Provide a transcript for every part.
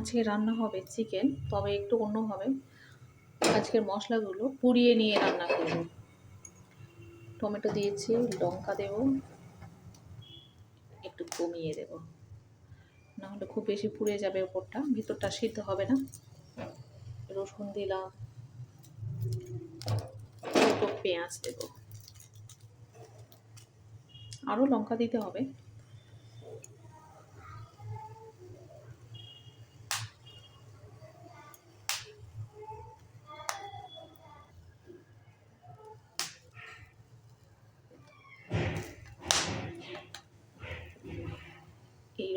আজকে রান্না হবে চিকেন, তবে একটু অন্যভাবে আজকের মশলাগুলো পুড়িয়ে নিয়ে রান্না করব। টমেটো দিয়েছি, লঙ্কা দেব, একটু কমিয়ে দেব। না হলে খুব বেশি পুড়ে যাবে ওপরটা, ভিতরটা সিদ্ধ হবে না। রসুন দিলাম, দুটো পেঁয়াজ দেব। আরও লঙ্কা দিতে হবে।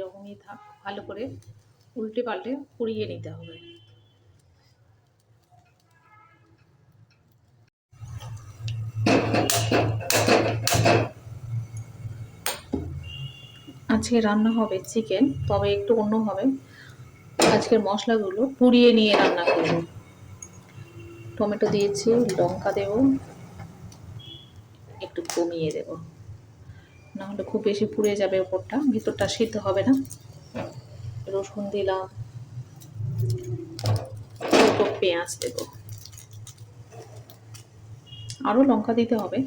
এইরকমই থাক, ভালো করে উল্টে পাল্টে পুড়িয়ে নিতে হবে। আজকে রান্না হবে চিকেন, তবে একটু অন্য হবে। আজকের মশলাগুলো পুড়িয়ে নিয়ে রান্না করব। টমেটো দিয়েছি, লঙ্কা দেব, একটু কমিয়ে দেব। না হলে খুব বেশি পুড়ে যাবে ওপরটা, ভিতরটা সিদ্ধ হবে না। রসুন দিলাম পেঁয়াজ দেব। আরও লঙ্কা দিতে হবে।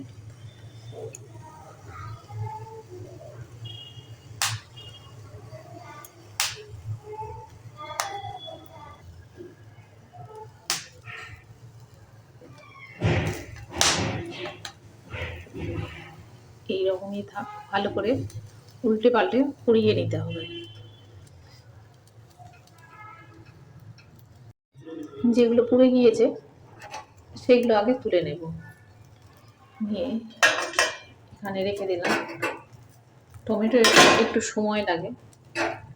এইরকমই থাক ভালো করে উল্টে পাল্টে পুড়িয়ে নিতে হবে। যেগুলো পুড়ে গিয়েছে, সেগুলো আগে তুলে নেব। নিয়ে এখানে রেখে দিলাম। টমেটো একটু সময় লাগে।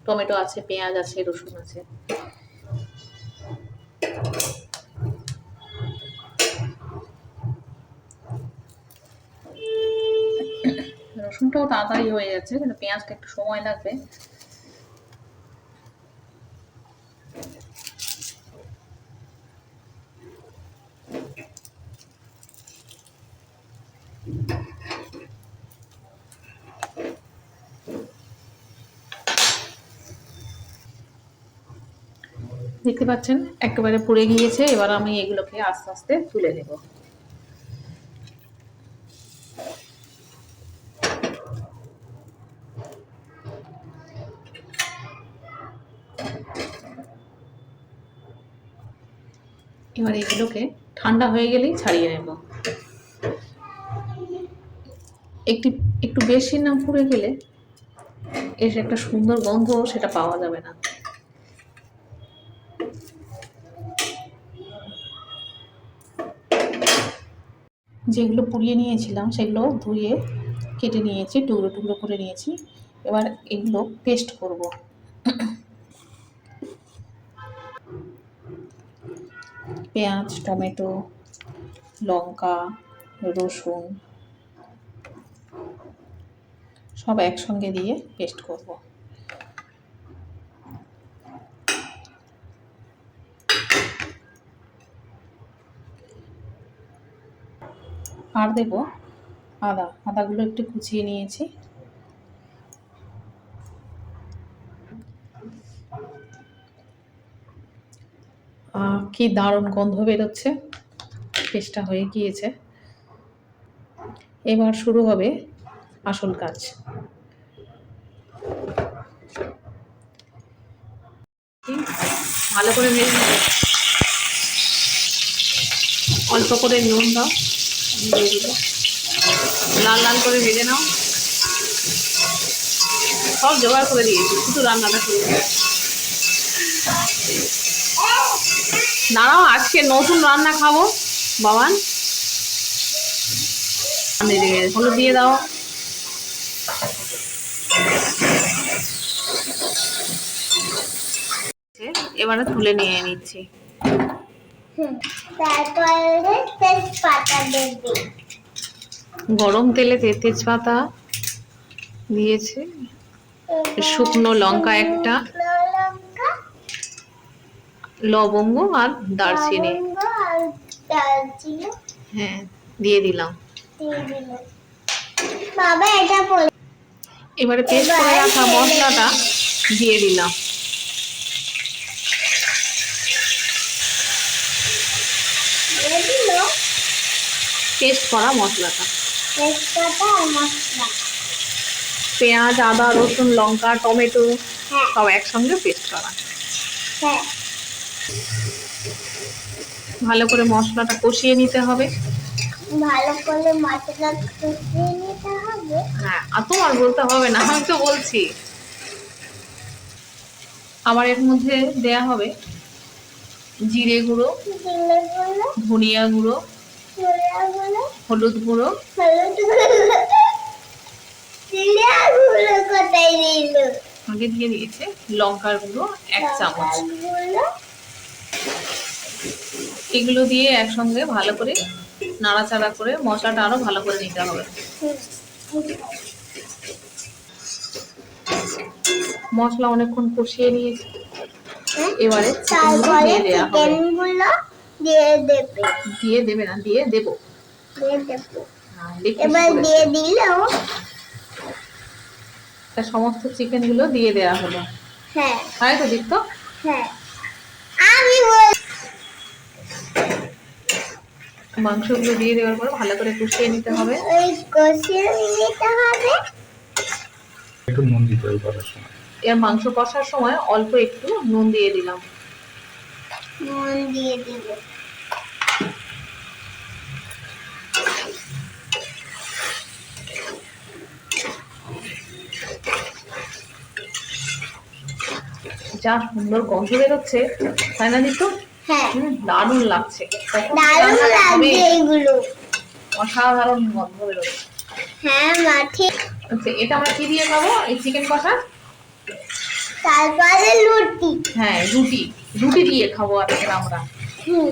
টমেটো আছে, পেঁয়াজ আছে, রসুন আছে। রসুনটাও তাড়াতাড়ি হয়ে যাচ্ছে, কিন্তু পেঁয়াজটা একটু সময় লাগবে। দেখতে পাচ্ছেন, একেবারে পুড়ে গিয়েছে, এবার আমি এগুলোকে আস্তে আস্তে তুলে নেব। এবার এগুলোকে ঠান্ডা হয়ে গেলেই ছাড়িয়ে নেব। একটি, একটু বেশি না পুড়ে গেলে এর একটা সুন্দর গন্ধ সেটা পাওয়া যাবে না। যেগুলো পুড়িয়ে নিয়েছিলাম সেগুলো ধুয়ে কেটে নিয়েছি, টুকরো টুকরো করে নিয়েছি। এবার এগুলো পেস্ট করব। পেঁয়াজ, টমেটো, লঙ্কা, রসুন, সব একসঙ্গে দিয়ে পেস্ট করব। আর দেব আদা। আদাগুলো একটু কুচিয়ে নিয়েছি। কি দারুণ গন্ধ বেরোচ্ছে। পেস্টটা হয়ে গিয়েছে। এবার শুরু হবে আসল কাজ। ভালো করে নেবে। অল্প করে নুন দাও। লাল লাল করে ভেজে নাও। সব জোগাড় করে দিয়েছি। শুধু রান্নাটা শুরু। দাঁড়াও আজকে নতুন রান্না খাব বাবান। হলুদ দিয়ে দাও। এবারে তুলে নিয়ে নিচ্ছি। গরম তেলে তেজপাতা দিয়েছে শুকনো লঙ্কা একটা। লবঙ্গ আর দারচিনি। হ্যাঁ দিয়ে দিলাম। বাবা এটা এবারে পেস্ট করে রাখা মশলাটা দিয়ে দিলাম। পেস্ট করা মশলাটা। পেঁয়াজ আদা রসুন লঙ্কা টমেটো হ্যাঁ। সব একসঙ্গে পেস্ট করা। হ্যাঁ। ভালো করে মশলাটা কষিয়ে নিতে হবে। ভালো করে মশলা কষিয়ে নিতে হবে। হ্যাঁ আর তোমার বলতে হবে না আমি তো বলছি। আবার এর মধ্যে দেয়া হবে জিরে গুঁড়ো ধনিয়া গুঁড়ো হলুদ গুঁড়ো। আগে দিয়ে দিয়েছে লঙ্কার গুঁড়ো এক চামচ। এগুলো দিয়ে একসঙ্গে ভালো করে নাড়াচাড়া করে মশলাটা আরও ভালো করে নিতে হবে। মশলা অনেকক্ষণ কষিয়ে নিয়েছি। এবারে তারপরে দিয়ে চিকেনগুলো দিয়ে দেবে। দিয়ে দেবে না দিয়ে দেবো। দিয়ে দেবো। হ্যাঁ, এবার দিয়ে দিলেও তা সমস্ত চিকেনগুলো দিয়ে দেওয়া হলো। হ্যাঁ। তাই তো দীপ্ত? হ্যাঁ। আমি বল মাংসগুলো দিয়ে দেওয়ার পর ভালো করে কষিয়ে নিতে হবে। কষিয়ে নিতে হবে। একটু নুন দিতে হবে সময়। এর মাংস কষার সময় অল্প একটু নুন দিয়ে দিলাম। নুন দিয়ে দিব। যা সুন্দর গন্ধ বেরোচ্ছে তাই না হুম, দারুণ লাগছে। দারুণ লাগছে এগুলো। অসাধারণ গন্ধ বেরোচ্ছে। হ্যাঁ মাঠে আচ্ছা এটা আমরা কি দিয়ে খাব? এই চিকেন কষা তারপরে লুটি হ্যাঁ রুটি। রুটি দিয়ে খাব আজকে আমরা। হুম।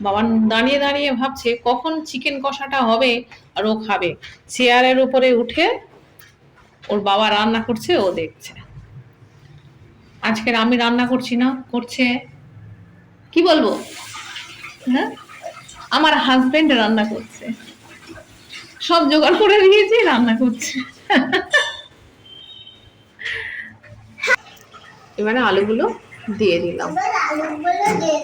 বাবা দাঁড়িয়ে দাঁড়িয়ে ভাবছে কখন চিকেন কষাটা হবে আর ও খাবে। চেয়ারের উপরে উঠে ওর বাবা রান্না করছে ও দেখছে। আজকের আমি রান্না করছি না করছে। কি বলব? হ্যাঁ? আমার হাজবেন্ড রান্না করছে। সব জোগাড় করে দিয়েছি রান্না করছে। এবারে আলুগুলো দিয়ে দিলাম। দিয়ে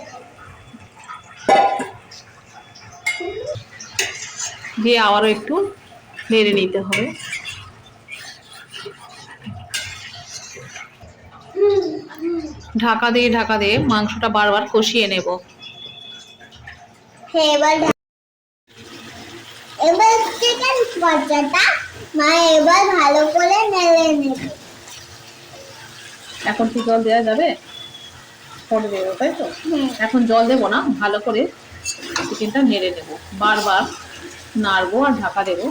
দিয়ে আবারও একটু নেড়ে নিতে হবে। ঢাকা দিয়ে ঢাকা দিয়ে মাংসটা বারবার কষিয়ে নেব। হ্যাঁ এবার এবার চিকেন পর্যাটা মা এবার ভালো করে নেড়ে নেবে। এখন কি জল দেওয়া যাবে? পরে দেবো তাই তো? এখন জল দেবো না ভালো করে চিকেনটা নেড়ে নেব। বারবার নাড়বো আর ঢাকা দেবো।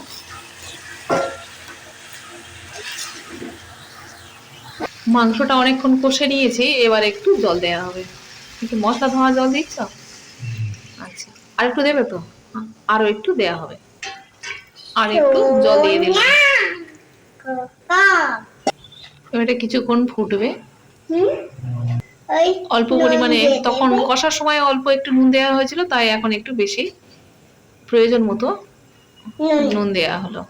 মাংসটা অনেকক্ষণ কষে নিয়েছি, এবার একটু জল দেওয়া হবে। একটু মশলা ধোয়া জল দিচ্ছ? আচ্ছা আর একটু দেবে তো? আরও একটু দেয়া হবে। আর একটু জল দিয়ে দিলাম এটা কিছুক্ষণ ফুটবে। অল্প পরিমাণে, তখন কষার সময় অল্প একটু নুন দেওয়া হয়েছিল, তাই এখন একটু বেশি প্রয়োজন মতো নুন দেওয়া হলো।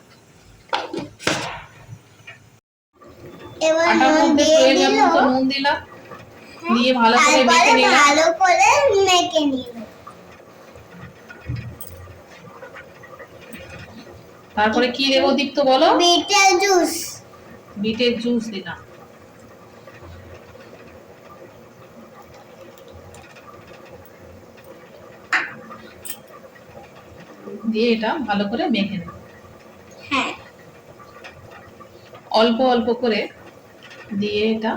আটার মধ্যে দিয়ে প্রয়োজন মতো নুন দিলাম। দিয়ে ভালো করে মেখে তারপরে নিলাম। ভালো করে মেখে নিল তারপরে কি দেবো দীপ্ত বলো? বিটের জুস। বিটের জুস দিলাম। দিয়ে এটা ভালো করে মেখে নেব হ্যাঁ। অল্প অল্প করে দিয়ে এটা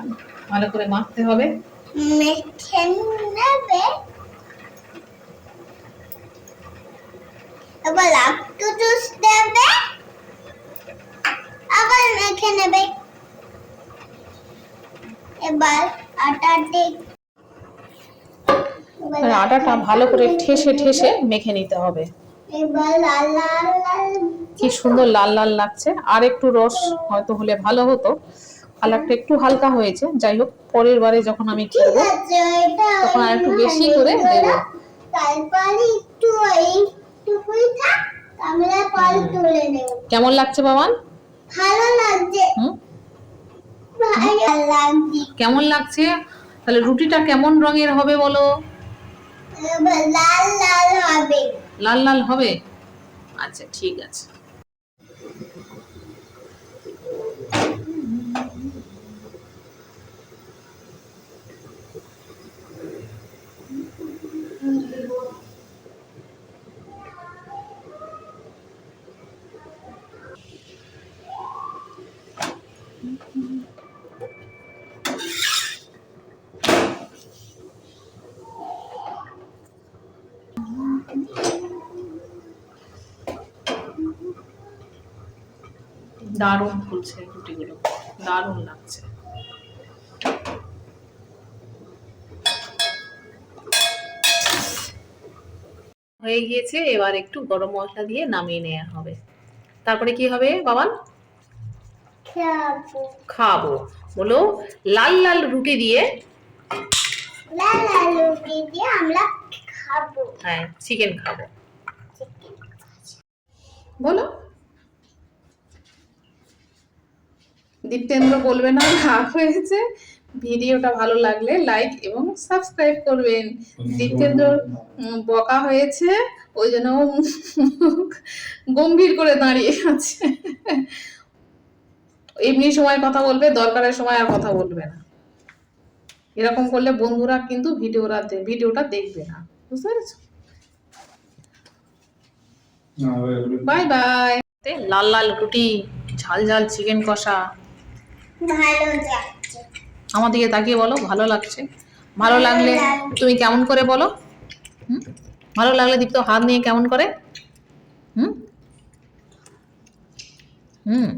ভালো করে মাখতে হবে। মেখে নেবে। একটু জুস দেবে। আবার মেখে নেবে। এবার আটা দিয়ে আটাটা ভালো করে ঠেসে ঠেসে মেখে নিতে হবে। কি সুন্দর লাল লাল লাগছে। আর একটু রস হয়তো হলে ভালো হতো। কালারটা একটু হালকা হয়েছে যাই হোক পরের বারে যখন আমি খেলব তখন আর একটু বেশি করে। দেবো। কেমন লাগছে বাবান? ভালো লাগছে। কেমন লাগছে? তাহলে রুটিটা কেমন রঙের হবে বলো? লাল লাল হবে। লাল লাল হবে? আচ্ছা ঠিক আছে। দারুণ ফুলছে রুটিগুলো দারুণ লাগছে। হয়ে গিয়েছে এবার একটু গরম মশলা দিয়ে নামিয়ে নেওয়া হবে। তারপরে কি হবে বাবান? খাব। খাব। বলো লাল লাল রুটি দিয়ে? লাল লাল রুটি দিয়ে আমরা খাব। হ্যাঁ চিকেন খাব। বলো। দীপ্তেন্দ্র বলবে না রাগ হয়েছে। ভিডিওটা ভালো লাগলে লাইক এবং সাবস্ক্রাইব করবেন। দীপ্তেন্দ্র বকা হয়েছে ওই জন্য গম্ভীর করে দাঁড়িয়ে আছে। এমনি সময় কথা বলবে দরকারের সময় আর কথা বলবে না। এরকম করলে বন্ধুরা কিন্তু ভিডিওটা ভিডিওটা দেখবে না। বুঝতে পেরেছ? Bye bye. লাল লাল রুটি ঝাল ঝাল চিকেন কষা। ভালো লাগছে আমার দিকে তাকিয়ে বলো ভালো লাগছে। ভালো লাগলে তুমি কেমন করে বলো? হুম? ভালো লাগলে দীপ্ত হাত নিয়ে কেমন করে? হুম? হুম?